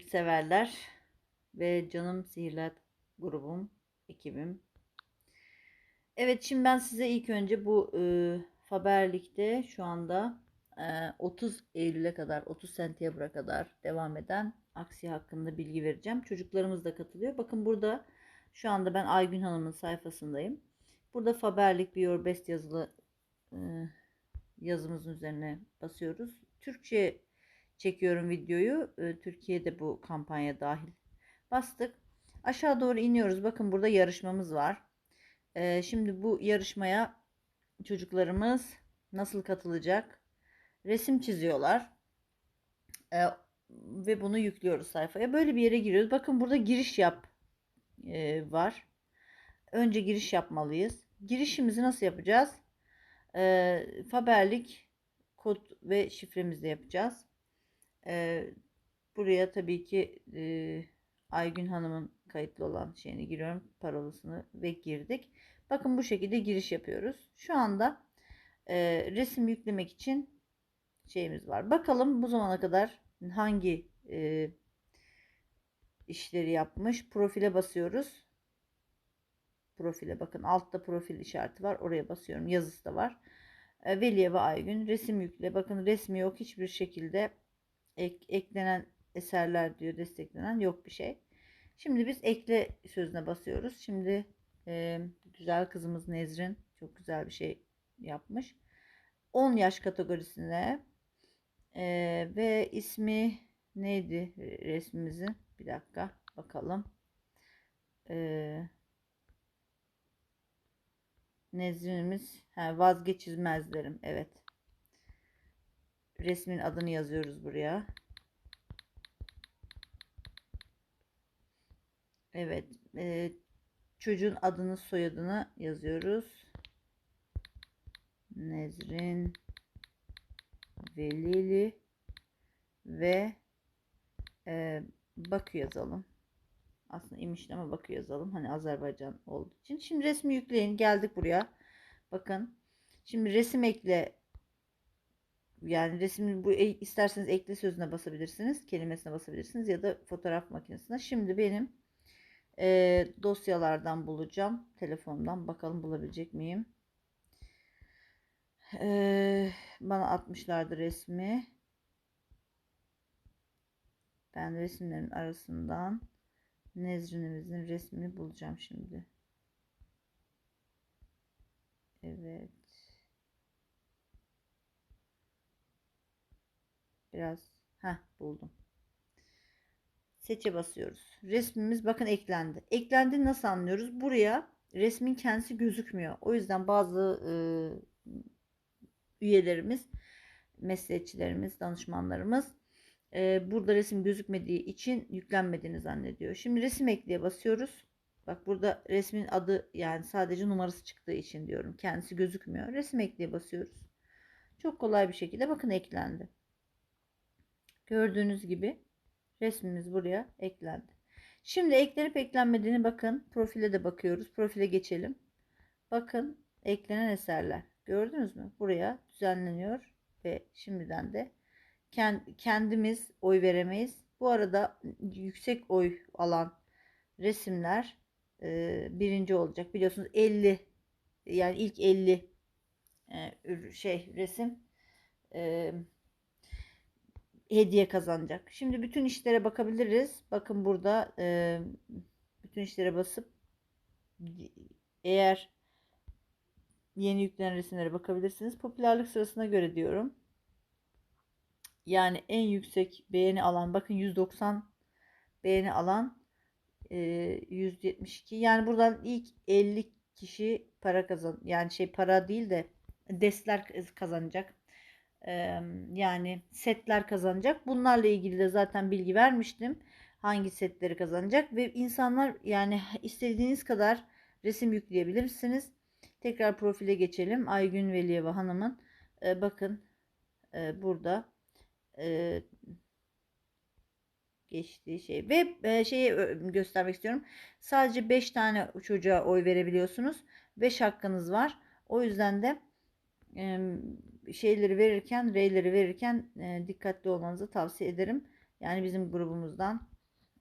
severler ve canım sihirler grubum, ekibim. Evet şimdi ben size ilk önce bu e, Faberlik'te şu anda e, 30 Eylül'e kadar 30 Sentiyabr'a kadar devam eden aksi hakkında bilgi vereceğim. Çocuklarımız da katılıyor. Bakın burada şu anda ben Aygün Hanım'ın sayfasındayım. Burada Faberlik Be Your Best yazılı e, yazımızın üzerine basıyoruz. Türkçe çekiyorum videoyu. E, Türkiye'de bu kampanya dahil. Bastık. Aşağı doğru iniyoruz. Bakın burada yarışmamız var. E, şimdi bu yarışmaya çocuklarımız nasıl katılacak? Resim çiziyorlar. E, ve bunu yüklüyoruz sayfaya. Böyle bir yere giriyoruz. Bakın burada giriş yap e, var. Önce giriş yapmalıyız. Girişimizi nasıl yapacağız? Faberlik kod ve şifremizle yapacağız. E, buraya tabii ki e, Aygün Hanım'ın kayıtlı olan şeyini giriyorum. Parolasını ve girdik. Bakın bu şekilde giriş yapıyoruz. Şu anda e, resim yüklemek için şeyimiz var. Bakalım bu zamana kadar hangi e, işleri yapmış. Profile basıyoruz. Profile bakın altta profil işareti var. Oraya basıyorum. Yazısı da var. E, Veliye ve Aygün resim yükle. Bakın resmi yok hiçbir şekilde ek, eklenen eserler diyor desteklenen yok bir şey. Şimdi biz ekle sözüne basıyoruz. Şimdi e, güzel kızımız Nezrin çok güzel bir şey yapmış. 10 yaş kategorisine e, ve ismi neydi resmimizin? Bir dakika bakalım. E, Nezrinimiz ha, vazgeçilmezlerim. Evet. Resmin adını yazıyoruz buraya. Evet. E, çocuğun adını soyadını yazıyoruz. Nezrin Velili ve e, Bakü yazalım. Aslında imişli ama Bakü yazalım. Hani Azerbaycan olduğu için. Şimdi resmi yükleyin. Geldik buraya. Bakın. Şimdi resim ekle yani resmin bu e- isterseniz ekle sözüne basabilirsiniz. Kelimesine basabilirsiniz ya da fotoğraf makinesine. Şimdi benim e, dosyalardan bulacağım. Telefondan bakalım bulabilecek miyim? E, bana atmışlardı resmi. Ben resimlerin arasından Nezrin'imizin resmini bulacağım şimdi. Evet. Biraz ha buldum. Seçe basıyoruz. Resmimiz bakın eklendi. Eklendi nasıl anlıyoruz? Buraya resmin kendisi gözükmüyor. O yüzden bazı e, üyelerimiz, meslekçilerimiz, danışmanlarımız e, burada resim gözükmediği için yüklenmediğini zannediyor. Şimdi resim ekleye basıyoruz. Bak burada resmin adı yani sadece numarası çıktığı için diyorum. Kendisi gözükmüyor. Resim ekleye basıyoruz. Çok kolay bir şekilde bakın eklendi. Gördüğünüz gibi resmimiz buraya eklendi. Şimdi eklenip eklenmediğini bakın. Profile de bakıyoruz. Profile geçelim. Bakın eklenen eserler. Gördünüz mü? Buraya düzenleniyor ve şimdiden de kendimiz oy veremeyiz. Bu arada yüksek oy alan resimler e, birinci olacak. Biliyorsunuz 50 yani ilk 50 e, şey resim e, hediye kazanacak. Şimdi bütün işlere bakabiliriz. Bakın burada e, bütün işlere basıp eğer yeni yüklenen resimlere bakabilirsiniz. Popülerlik sırasına göre diyorum. Yani en yüksek beğeni alan bakın 190 beğeni alan e, 172 yani buradan ilk 50 kişi para kazan yani şey para değil de destler kazanacak yani setler kazanacak bunlarla ilgili de zaten bilgi vermiştim hangi setleri kazanacak ve insanlar yani istediğiniz kadar resim yükleyebilirsiniz tekrar profile geçelim Aygün Veliyeva Hanım'ın e, bakın e, burada e, geçtiği şey ve e, şeyi göstermek istiyorum. Sadece 5 tane çocuğa oy verebiliyorsunuz. 5 hakkınız var. O yüzden de şeyleri verirken, reyleri verirken e, dikkatli olmanızı tavsiye ederim. Yani bizim grubumuzdan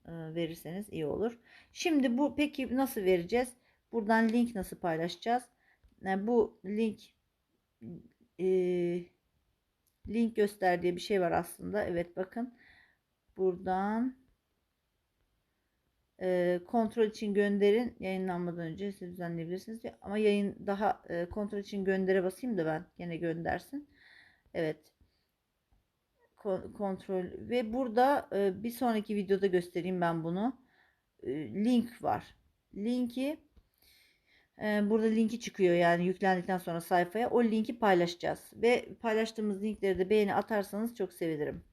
e, verirseniz iyi olur. Şimdi bu peki nasıl vereceğiz? Buradan link nasıl paylaşacağız? Yani bu link e, link göster diye bir şey var aslında. Evet bakın. Buradan e, kontrol için gönderin. Yayınlanmadan önce siz düzenleyebilirsiniz. diyor. Ama yayın daha e, kontrol için göndere basayım da ben gene göndersin. Evet. Kon- kontrol ve burada e, bir sonraki videoda göstereyim ben bunu. E, link var. Linki burada linki çıkıyor yani yüklendikten sonra sayfaya o linki paylaşacağız ve paylaştığımız linkleri de beğeni atarsanız çok sevinirim.